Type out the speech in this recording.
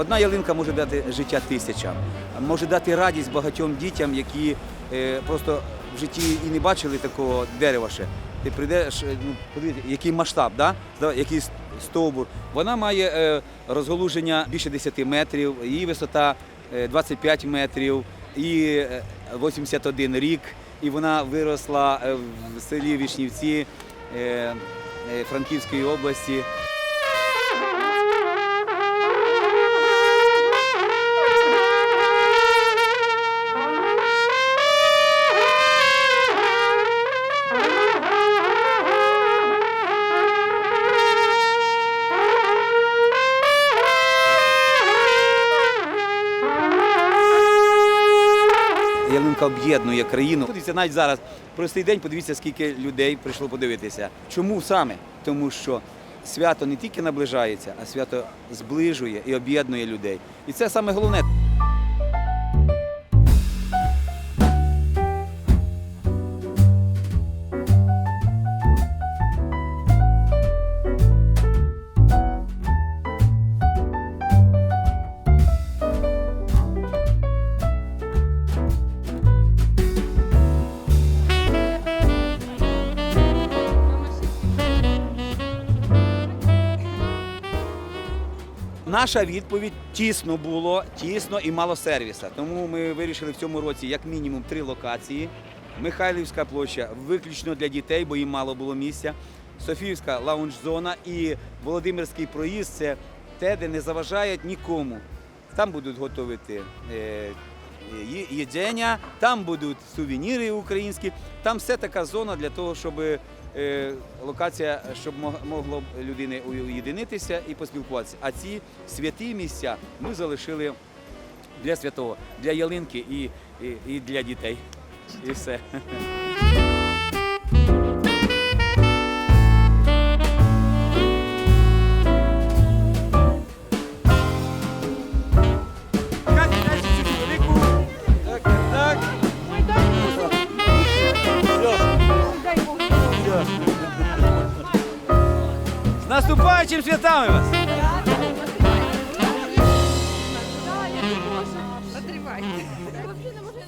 Одна ялинка може дати життя тисячам, може дати радість багатьом дітям, які е, просто в житті і не бачили такого дерева ще. Ти прийдеш, е, ну, подивіться, який масштаб, да? Який стовбур. Вона має е, розголуження більше 10 метрів, її висота е, 25 метрів, і е, 81 рік. І вона виросла в селі Вішнівці Франківської області. Ялинка об'єднує країну. Подивіться, навіть зараз простий день, подивіться, скільки людей прийшло подивитися. Чому саме? Тому що свято не тільки наближається, а свято зближує і об'єднує людей. І це саме головне. Наша відповідь тісно було, тісно і мало сервіса. Тому ми вирішили в цьому році як мінімум три локації. Михайлівська площа виключно для дітей, бо їм мало було місця. Софіївська лаунж-зона і Володимирський проїзд це те, де не заважають нікому. Там будуть готувати е, їдення, там будуть сувеніри українські. Там все така зона для того, щоб е, локація, щоб могло людини уєдинитися і поспілкуватися. А ці святі місця ми залишили для святого, для ялинки і, і, і для дітей. І все. Наступаючим святами вас! Натривайте. Взагалі не можу.